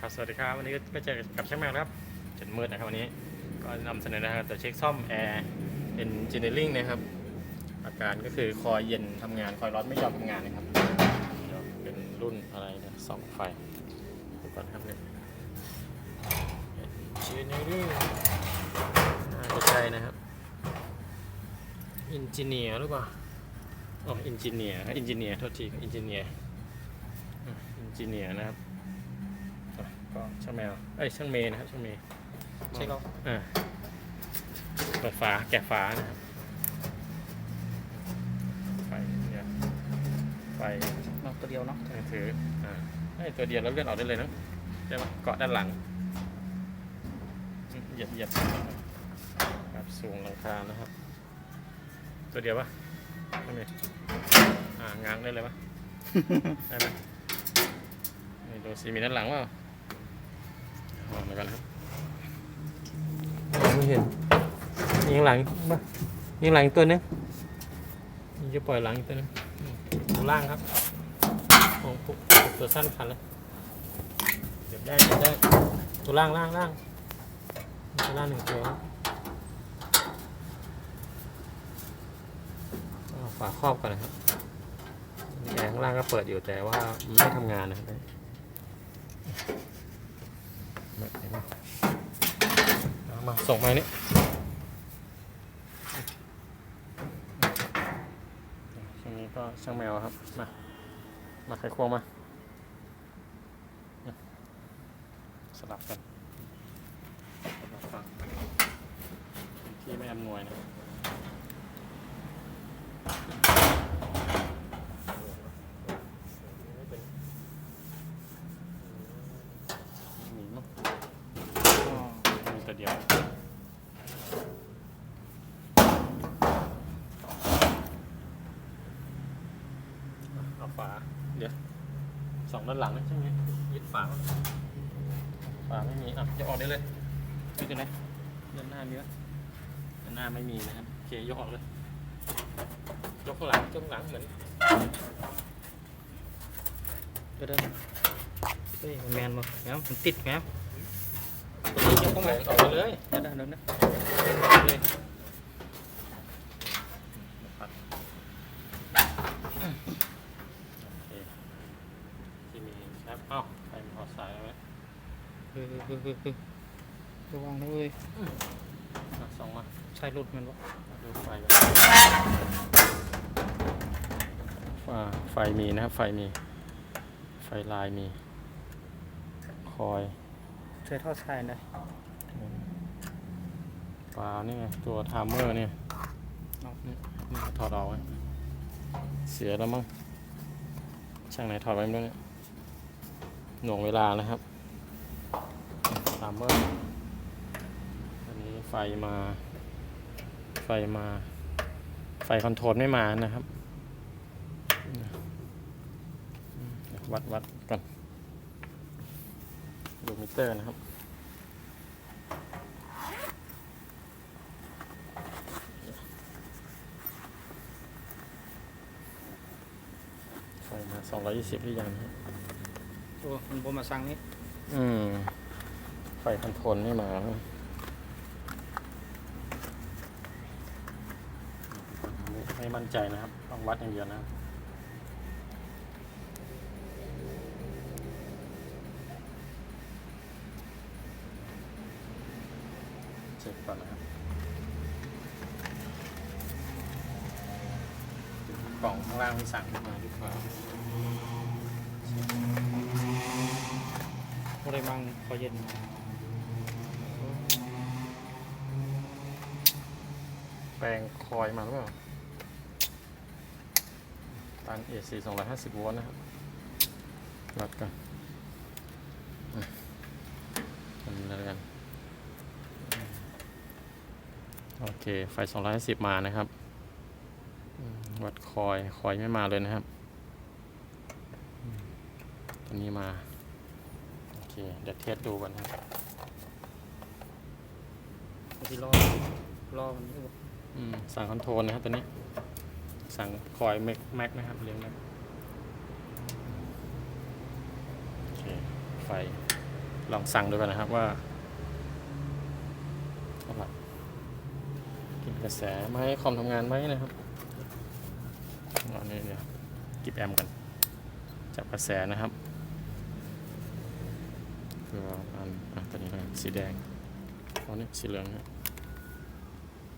ครับสวัสดีครับวันนี้ก็เจอกับช่างแมวครับจนมืดนะครับวันนี้ก็นำเสนอนะครับตัวเช็คซ่อมแอร์เอนจิเนียริ่งนะครับ อาการก็คือคอยเย็นทำงานคอยร้อนไม่ยอมทำงานนะครับเป็นรุ่นอะไรนี่ยสองไฟดูก่อนครับเนี่ยเอนจิเนียริงน่าจะใช่นะครับอินจิเนียร์หรือเปล่าอ๋ออินจิเนียร์อินจิเนียร์โทษทีอินจิเนียร์อินจิเนียร์นะครับ ก็ช่างแมวเอ้ยช่างเมย์นะครับช่างเมย์ใช่ครับอ่าเปิดฝาแกะฝานะครับไฟเนี่ยไฟนอกตัวเดียวเนาะมือถืออ่าให้ตัวเดียวแล้วเลื่อนออกได้เลยเนอะใช่ไหมเกาะด้านหลังอืมเหยียบเหยียบครับสูงหลังคานะครับ ตัวเดียวปะช่างเมย์อ่าง้างได้เลยปะได้ไหมนี่ดูสีมีด้านหลังเปล่า ลองมากันนะครับไม่เห็นยิงหลังปะยิงหลังอีกตัวนึงนี่จะปล่อยหลังอีกตัวนึงอืมตัวล่างครับของปุ๊บตัวสั้นคันเลยเก็บได้เก็บได้ตัวล่างล่างล่างตัวล่างหนึ่งตัวครับเอาฝาครอบก่อนนะครับแอร์ข้างล่างก็เปิดอยู่แต่ว่าไม่ทำงานนะครับ มาส่งมานี่ช่วงนี้ก็ช่างแมวครับ มา มาไขควงมา สลับกันที่ไม่อำนวยนะ มีมั้ง อ๋อ มีตัวเดียวเอาฝา เดี๋ยวสอง ด้านหลังนะใช่ไหมยึดฝาไว้ฝาไม่มีอะยกออกได้เลยยึดอยู่ไหนด้านหน้ามีไหมด้านหน้าไม่มีนะครับโอเคยกออกเลยยกข้างหลังยกข้างหลังเหมือนเดี๋ยวเดี๋ยวเฮ้ยมันแมนบ่แมวมันติดแมวตัวนี้ยกเข้าแหวมานออกไปเลยเดี๋ยวเดี๋ยวเดี๋ยวนะเลยที่มีครับเอ้าใครมาถอดสายแล้วไหม เฮ้ยระวังนะเว้ยมสองมาใช่รถมันบ่ดูไฟกันฟ้าไฟมีนะครับ ไฟมี ไฟลายมี คอยใช้ท่อช่ได้ปลานี่ไงตัวทามเมอร์เนี่ยนี่ถอดออกไว้เสียแล้วมั้งช่างไหนถอดไว้ไม่รู้เนี่ยหน่วงเวลานะครับ ไทามเมอร์อันนี้ไฟมา ไฟมา ไฟคอนโทรลไม่มานะครับเดี๋ยววัดวัดก่อนดูมิเตอร์นะครับไฟมา220หรือยังเนี่ยโอ้มันบ่มาสั่งนี่อืม ไฟคอนโทรลไม่มาไม่มั่นใจนะครับ ต้องวัดอย่างเดียวนะครับเช็คก่อนนะครับกล่องข้างล่างที่สั่งมาหรือเปล่าบ่ได้มังพอเย็น แปลงคอยมาหรือเปล่า ตัน AC 250โวลต์นะครับรัดกันอะทำอะไรกัน โอเค ไฟ250มานะครับ วัดคอย คอยไม่มาเลยนะครับ ตัวนี้มา โอเค เดี๋ยวเทสดูกันนครับที่รอรอมันอยู่ สั่งคอนโทรลนะครับตัวนี้ สั่งคอยแม็กแม็กนะครับเรียงแม็กโอเคไฟลองสั่งดูกันนะครับว่าเท่าไหร่กินกระแสไหมคอมทำงานไหมนะครับอันนี้เดี๋ยวกิบแอมกัน จับกระแสนะครับคืออันอะตัวนี้นะสีแดงอันนี้สีเหลืองนะ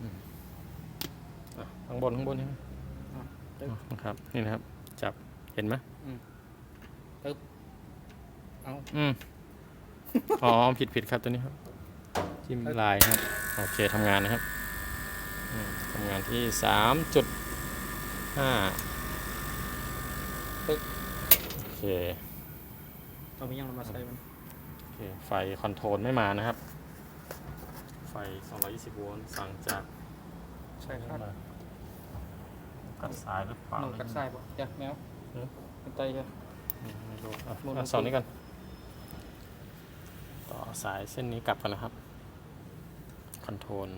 อืมอะ ข้างบนข้างบนนี่อะอ๋อนะครับ นี่นะครับ จับเห็นไหมเอาอืมอ๋อผิดผิดครับตัวนี้ครับ จิ้มลายครับ โอเคทำงานนะครับอืมทำงานที่สามจุดห้าปึ๊กโอเคเอาไปยังเรามาใส่มันโอเคไฟคอนโทรลไม่มานะครับ ไฟ 220 โวลต์สั่งจากใช่คไม่รับมา กัดสายหรือเปล่าหนูกัดใส่บ่จ้ะแมวเออกันไตจ้ะอืมไม่รู้อะโมโนอะสอนนี้กันต่อสายเส้นนี้กลับกันนะครับคอนโทรล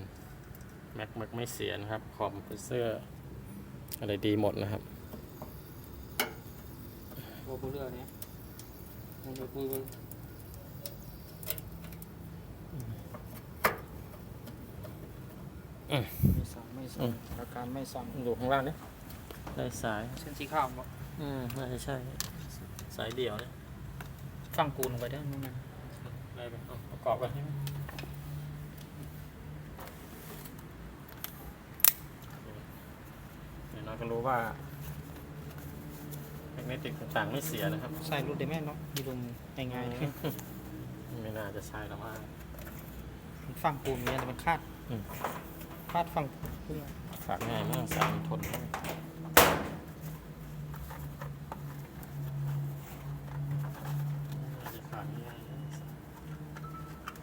แม็กแม็กไม่เสียนะครับ คอมเพรสเซอร์ อะไรดีหมดนะครับโบบุเรือเนี่ยมันจะพูดอืมไม่สั่ง ไม่อืสั่งมอาการไม่สั่งอยู่ข้างล่างนี่ได้สายเส้นสีข้าวบ่อืมน่าจะใช่ สายเดี่ยวเนี่ยฟังกูลงไปได้ไหมนะได้ไปเอาประกอบกันใช่ไหมเดี๋ยวเราก็รู้ว่าแมกเนติกต่างๆไม่เสียนะครับ ใส่รุ่นได้ไหมเนาะมีลมง่ายๆเลยไม่น่าจะใช่แล้วว่ามันฟังกูลเนี่ยแต่มันคาดอืมคาดฟังเพื่อฝากง่ายมากสายมันทนมากน่าจะขาดง่ายนะ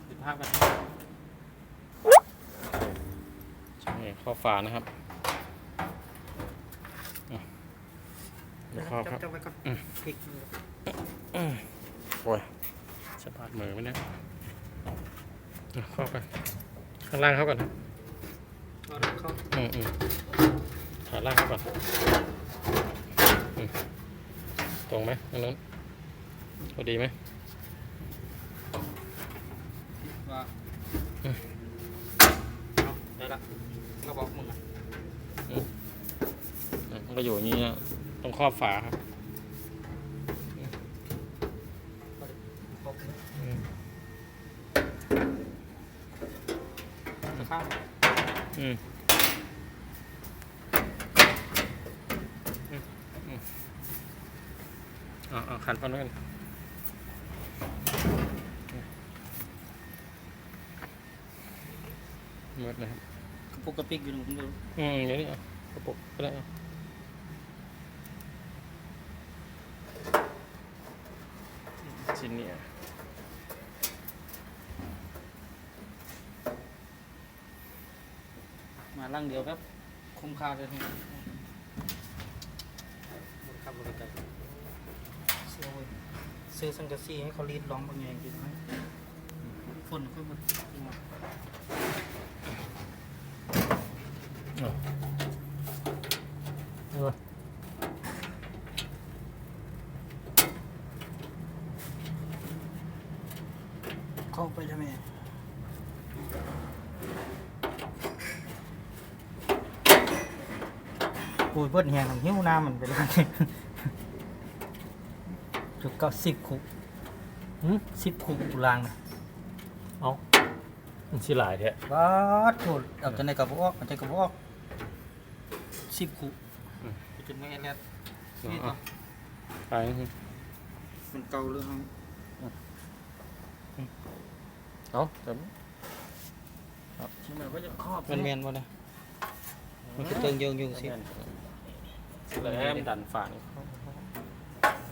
ติดภาพกันใช่ข้อฝานะครับเดี๋ยวข้อครับจับไว้ก่อนพลิกโอ้ยจะบาดมือไหมเนี่ยเข้าไปข้างล่างเข้าก่อนนะ เอาลากเข้าอืมอืมขาล่างเข้าก่อนอืมตรงไหมตรงนั้นพอดีไหมว่าอืมเอาได้ละก็บอกมึงอะอะมันก็อยู่อย่างนี้นะต้องครอบฝาครับ บอกมึง อืม ข้าง อืมอืมอ่าขันฟันไว้กันหมดเลยครับกระปุกกระปิกอยู่หนึ่งผมดูอืมอย่างนี้อะกระปุกก็ได้อะชิ้นนี้อะ มา ล่างเดียวครับ คุ้มค่าเลยทีหมดครับบริการเสื้อเว้ยซื้อสังกะสีให้เขารีดร้องบางอย่างดีไหมฝนก็หมดเข้าไปทำไม ปุยเบิ้ลแหงของหิ้วน้ำมันไปเลยจุดก็สิบคุกหืมสิบคุกตุลางนะเอามันสิหลายแท้บ้าดโถดเอาแต่ในกระบอกเอาแต่กระบอกสิบคุกไปจนไม่แอดแลดนี่ต่อไปมันเก่าเรื่องเอาแต่ครับชิ้นมันก็จะครอบมันแมนวะเนี่ยมันก็เติงเยิงอยู่สิสิ เลยแอมดันฝานี่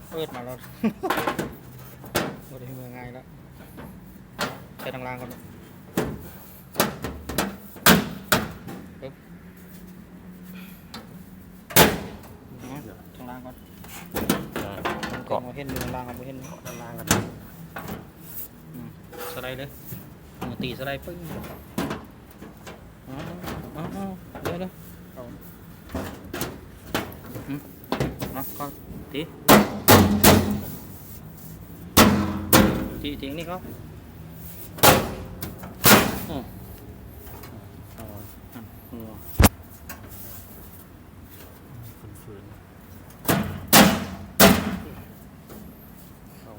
เปิดมาแล้วบ่ได้เมือง่ายแล้วใช้ทางล่างก่อนปึ๊บเอาทางล่างก่อนอ่าเกาะเกาะมาเห็นอยู่ทางล่างเอาไปเห็นด้านล่างกันอืมสไลด์เลยมือตีสไลด์ปึ้งอ๋ออ๋ออ๋อเดี๋ยวเดี๋ยวเอาอืมเอา ก็ตีตีตีนี่เขาอืมต่ออะหัวฝืนๆเอา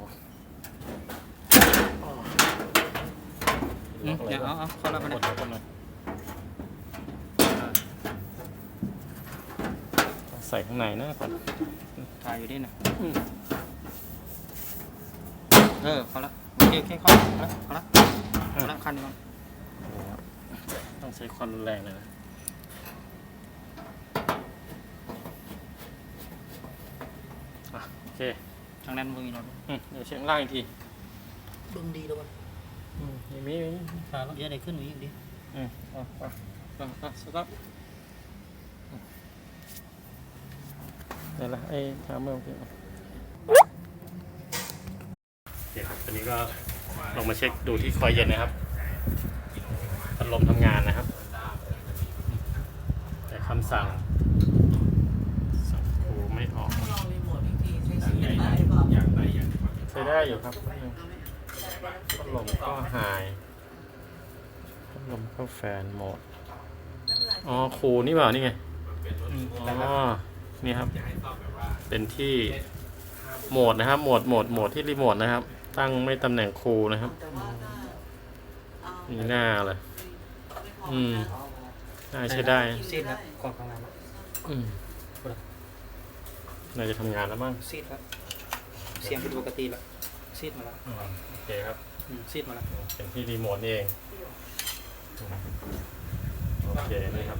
อืมเดี๋ยวเอาเอาเข้าแล้วกมาดเนี่ยหน่อยกดหน่อยต้องใส่ข้างในนะก่อน ถ่ายอยู่ดินะอืมเออเข้าละโอเคโอเคเข้าละเข้าละเข้าละคันนี้ก่อนนี่ครับต้องใช้ความรุนแรงเลยนะอะโอเคทางนั้นมึงอีกหน่อยอืมเดี๋ยวเช็คล่างอีกทีเบึงดีแล้วกันอืมมีมีมีขาแล้วเดี๋ยวได้ขึ้นอีกดิอืมเอะอะอะอะสต็อป เดี๋ยวละไอ้ทามเมอร์โอเคโอเคครับตอนนี้ก็ลงมาเช็คดูที่คอยเย็นนะครับพัดลมทำงานนะครับ แต่คำสั่งสั่งครูไม่ออกลองรีโมทอีกทีใช้ชีวิตได้เปล่าใช้ได้อยู่ครับพัดลมก็หายพัดลมก็แฟนโหมดอ๋อครูนี่เปล่านี่ไงอืมอ๋อ นี่ครับ เป็นที่โหมดนะครับ โหมดโหมดโหมดที่รีโมทนะครับ ตั้งไม่ตำแหน่งครูนะครับแต่ว่าถ้าเอามีหน้าเลยไม่พออืมนะน่าใช้ได้ซีดแล้วกองกลางแล้วอืมน่าจะทำงานแล้วมั้งซีดแล้วเสียงเป็นปกติแล้วซีดมาแล้วอืมโอเคครับอืมซีดมาแล้วเป็นที่รีโมทนี่เองอืมโอเคนี่ครับ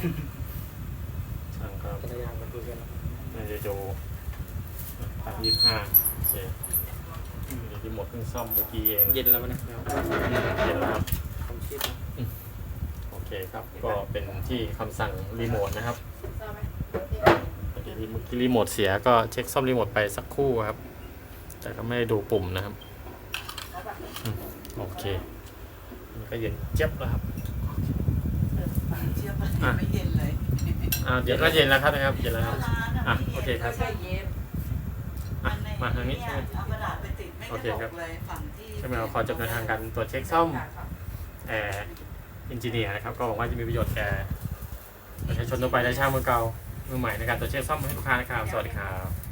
ช่าง ครับจักรยานมันดูกันแล้วน่าจะดูพันยี่ห้าโอเคนี่รีโมทเพิ่งซ่อมเมื่อกี้เองเย็นแล้วมันเนี่ยเย็นแล้วครับทำซีดแล้วโอเคครับ ก็เป็นที่คำสั่งรีโมทนะครับพอดีเมื่อกี้รีโมทเสียก็เช็คซ่อมรีโมทไปสักครู่ครับ แต่ก็ไม่ได้ดูปุ่มนะครับอืมโอเคมันก็เย็นเจ็บแล้วครับเชื่อไหมไม่เย็นเลย อ่าเดี๋ยวก็เย็นแล้วครับนะครับเย็นแล้วครับอะโอเคครับไม่ใช่เย็บอะนในมาทางนี้เยเอากระดาษไปติดไม่โอกเคระดครับ กเลยฝั่งที่ใช่ไหมเราขอจบในทางการตรวจเช็คซ่อมแอร์อินจิเนียร์นะครับ ก็หวังว่าจะมีประโยชน์แก่ประชาชนทั่วไปและช่างมือเก่ามือใหม่ในการตรวจเช็คซ่อมให้ลูกค้านะครับ สวัสดีครับ